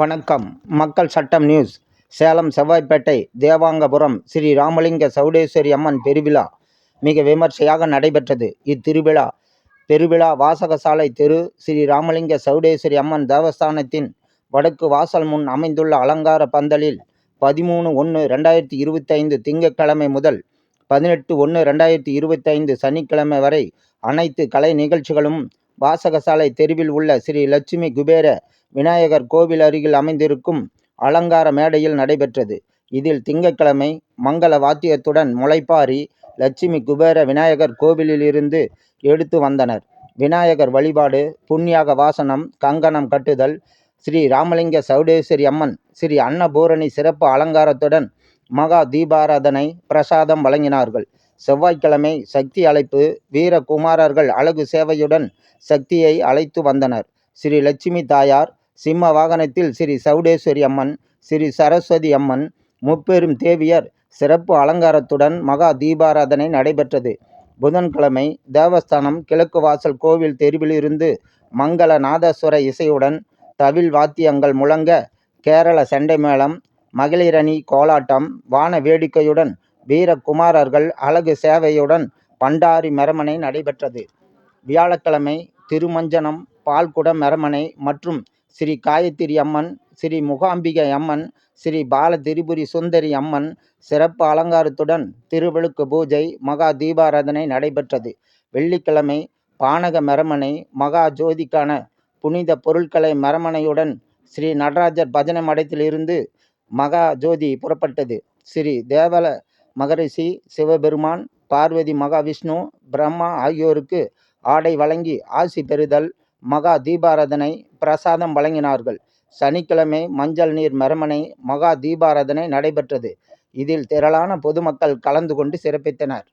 வணக்கம். மக்கள் சட்டம் நியூஸ். சேலம் செவ்வாய்ப்பேட்டை தேவாங்கபுரம் ஸ்ரீ ராமலிங்க சவுடேஸ்வரி அம்மன் பெருவிழா மிக விமர்சையாக நடைபெற்றது. இத்திருவிழா பெருவிழா வாசகசாலை தெரு ஸ்ரீ ராமலிங்க சௌடேஸ்வரி அம்மன் தேவஸ்தானத்தின் வடக்கு வாசல் முன் அமைந்துள்ள அலங்கார பந்தலில் பதிமூணு ஒன்று ரெண்டாயிரத்தி இருபத்தைந்து திங்கட்கிழமை முதல் பதினெட்டு ஒன்று ரெண்டாயிரத்தி இருபத்தைந்து சனிக்கிழமை வரை அனைத்து கலை நிகழ்ச்சிகளும் வாசகசாலை தெருவில் உள்ள ஸ்ரீ லட்சுமி குபேர விநாயகர் கோவில் அருகில் அமைந்திருக்கும் அலங்கார மேடையில் நடைபெற்றது. இதில் திங்கட்கிழமை மங்கள வாத்தியத்துடன் முளைப்பாரி லட்சுமி குபேர விநாயகர் கோவிலிலிருந்து எடுத்து வந்தனர். விநாயகர் வழிபாடு புண்ணியாக வாசனம் கங்கணம் கட்டுதல் ஸ்ரீ ராமலிங்க சௌடேஸ்வரி அம்மன் ஸ்ரீ அன்னபூரணி சிறப்பு அலங்காரத்துடன் மகா தீபாராதனை பிரசாதம் வழங்கினார்கள். செவ்வாய்க்கிழமை சக்தி அழைப்பு வீரகுமாரர்கள் அழகு சேவையுடன் சக்தியை அழைத்து வந்தனர். ஸ்ரீ லட்சுமி தாயார் சிம்ம வாகனத்தில் ஸ்ரீ சௌடேஸ்வரி அம்மன் ஸ்ரீ சரஸ்வதி அம்மன் முப்பெரும் தேவியர் சிறப்பு அலங்காரத்துடன் மகா தீபாராதனை நடைபெற்றது. புதன்கிழமை தேவஸ்தானம் கிழக்கு வாசல் கோவில் தெருவிலிருந்து மங்கள நாதஸ்வர இசையுடன் தவில் வாத்தியங்கள் முழங்க கேரள சண்டை மேளம் மகளிரணி கோலாட்டம் வான வேடிக்கையுடன் வீரகுமாரர்கள் அழகு சேவையுடன் பண்டாரி மெரமனை நடைபெற்றது. வியாழக்கிழமை திருமஞ்சனம் பால்குடம் மெரமனை மற்றும் ஸ்ரீ காயத்திரி அம்மன் ஸ்ரீ முகாம்பிகை அம்மன் ஸ்ரீ பால திரிபுரி சுந்தரி அம்மன் சிறப்பு அலங்காரத்துடன் திருவிழுக்கு பூஜை மகா தீபாராதனை நடைபெற்றது. வெள்ளிக்கிழமை பானக மெரமனை மகா ஜோதிக்கான புனித பொருட்களை மெரமனையுடன் ஸ்ரீ நடராஜர் பஜனை மடத்திலிருந்து மகா ஜோதி புறப்பட்டது. ஸ்ரீ தேவல மகரிஷி சிவபெருமான் பார்வதி மகாவிஷ்ணு பிரம்மா ஆகியோருக்கு ஆடை வழங்கி ஆசி பெறுதல் மகா தீபாராதனை பிரசாதம் வழங்கினார்கள். சனிக்கிழமை மஞ்சள் நீர் மெரமனை மகா தீபாராதனை நடைபெற்றது. இதில் திரளான பொதுமக்கள் கலந்து கொண்டு சிறப்பித்தனர்.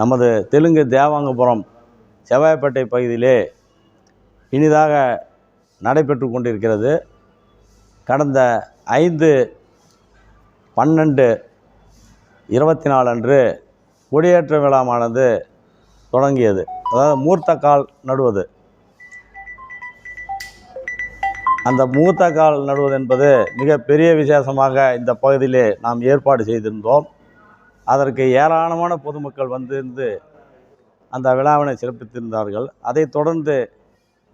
நமது தெலுங்கு தேவாங்கபுரம் செவ்வாய்ப்பேட்டை பகுதியிலே இனிதாக நடைபெற்று கொண்டிருக்கிறது. கடந்த ஐந்து பன்னெண்டு இருபத்தி நாலு அன்று கொடியேற்ற விழாமானது தொடங்கியது. அதாவது மூர்த்த கால் நடுவது. அந்த மூர்த்த கால் நடுவது என்பது மிக பெரிய விசேஷமாக இந்த பகுதியிலே நாம் ஏற்பாடு செய்திருந்தோம். அதற்கு ஏராளமான பொதுமக்கள் வந்திருந்து அந்த விழாவினை சிறப்பித்திருந்தார்கள். அதைத் தொடர்ந்து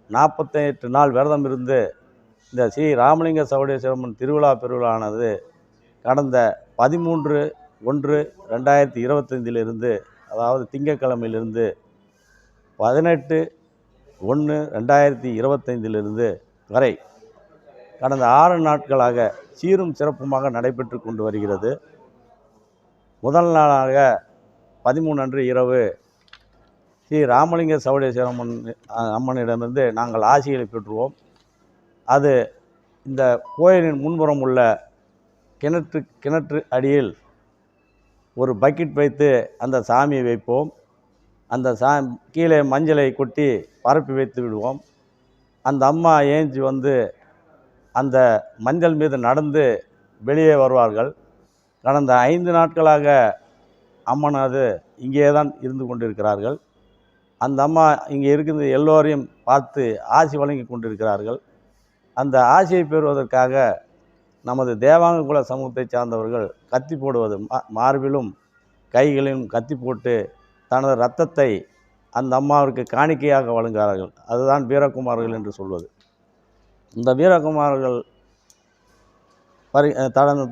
நாற்பத்தெட்டு நாள் விரதம் இருந்து இந்த ஸ்ரீ ராமலிங்க சவுடேஸ்வரம்மன் திருவிழா பெருவிழானது கடந்த பதிமூன்று ஒன்று ரெண்டாயிரத்தி இருபத்தைந்திலிருந்து அதாவது திங்கக்கிழமையிலிருந்து பதினெட்டு ஒன்று ரெண்டாயிரத்தி இருபத்தைந்திலிருந்து வரை கடந்த ஆறு நாட்களாக சீரும் சிறப்புமாக நடைபெற்று கொண்டு வருகிறது. முதல் நாளாக பதிமூணு அன்று இரவு ஸ்ரீ ராமலிங்க சவுடேஸ்வரம்மன் அம்மனிடமிருந்து நாங்கள் ஆசிகளை பெற்றுவோம். அது இந்த கோயிலின் முன்புறம் உள்ள கிணற்று கிணற்று அடியில் ஒரு பக்கெட் வைத்து அந்த சாமியை வைப்போம். அந்த சா கீழே மஞ்சளை கொட்டி பரப்பி வைத்து விடுவோம். அந்த அம்மா ஏஞ்சி வந்து அந்த மஞ்சள் மீது நடந்து வெளியே வருவார்கள். கடந்த ஐந்து நாட்களாக அம்மனது இங்கே தான் இருந்து கொண்டிருக்கிறார்கள். அந்த அம்மா இங்கே இருக்கிற எல்லோரையும் பார்த்து ஆசி வழங்கி கொண்டிருக்கிறார்கள். அந்த ஆசியை பெறுவதற்காக நமது தேவாங்க குல சமூகத்தை சார்ந்தவர்கள் கத்தி போடுவது மா மார்பிலும் கைகளிலும் கத்தி போட்டு தனது இரத்தத்தை அந்த அம்மாவிற்கு காணிக்கையாக வழங்குகிறார்கள். அதுதான் வீரகுமார்கள் என்று சொல்வது. இந்த வீரகுமார்கள் பரி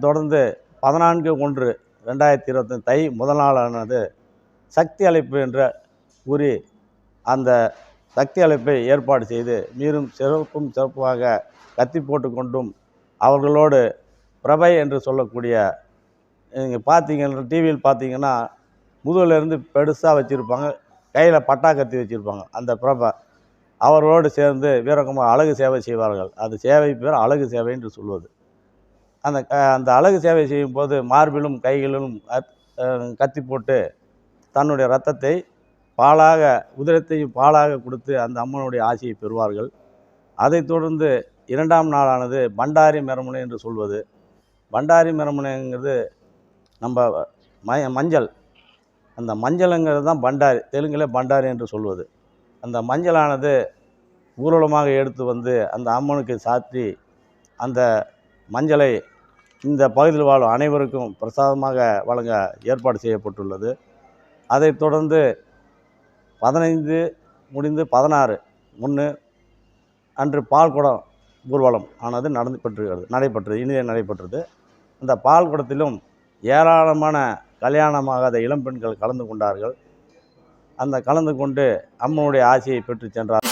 தொடர்ந்து பதினான்கு ஒன்று ரெண்டாயிரத்தி இருபத்தி தை முதல் நாளானது சக்தி அழைப்பு என்ற கூறி அந்த சக்தி அழைப்பை ஏற்பாடு செய்து மீறும் சிறப்பும் சிறப்பாக கத்தி போட்டு கொண்டும் அவர்களோடு பிரபை என்று சொல்லக்கூடிய நீங்கள் பார்த்தீங்கன்னா டிவியில் பார்த்தீங்கன்னா முதுகிலேருந்து பெருசாக வச்சுருப்பாங்க கையில் பட்டா கத்தி வச்சுருப்பாங்க அந்த பிரபை. அவர்களோடு சேர்ந்து வீரகுமார் அழகு சேவை செய்வார்கள். அது சேவை பேர் அழகு சேவை என்று சொல்வது. அந்த க- அந்த அழகு சேவை செய்யும்போது மார்பிலும் கைகளிலும் கத்தி போட்டு தன்னுடைய ரத்தத்தை பாலாக உதிரத்தையும் பாலாக கொடுத்து அந்த அம்மனுடைய ஆசையை பெறுவார்கள். அதைத் தொடர்ந்து இரண்டாம் நாளானது பண்டாரி மெரமுனை என்று சொல்வது. பண்டாரி மெரமுனைங்கிறது நம்ம ம மஞ்சள். அந்த மஞ்சளுங்கிறது தான் பண்டாரி தெலுங்கில் பண்டாரி என்று சொல்வது. அந்த மஞ்சளானது ஊர்வலமாக எடுத்து வந்து அந்த அம்மனுக்கு சாற்றி அந்த மஞ்சளை இந்த பகுதியில் வாழும் அனைவருக்கும் பிரசாதமாக வழங்க ஏற்பாடு செய்யப்பட்டுள்ளது. அதைத் தொடர்ந்து பதினைந்து முடிந்து பதினாறு ஒன்று அன்று பால்குடம் ஊர்வலம் ஆனது நடந்து பெற்றுகிறது நடைபெற்றது இனிதே நடைபெற்றது. அந்த பால் குடத்திலும் ஏராளமான கல்யாணமாகாத இளம்பெண்கள் கலந்து கொண்டார்கள். அந்த கலந்து கொண்டு அம்மனுடைய ஆசையை பெற்று சென்றார்.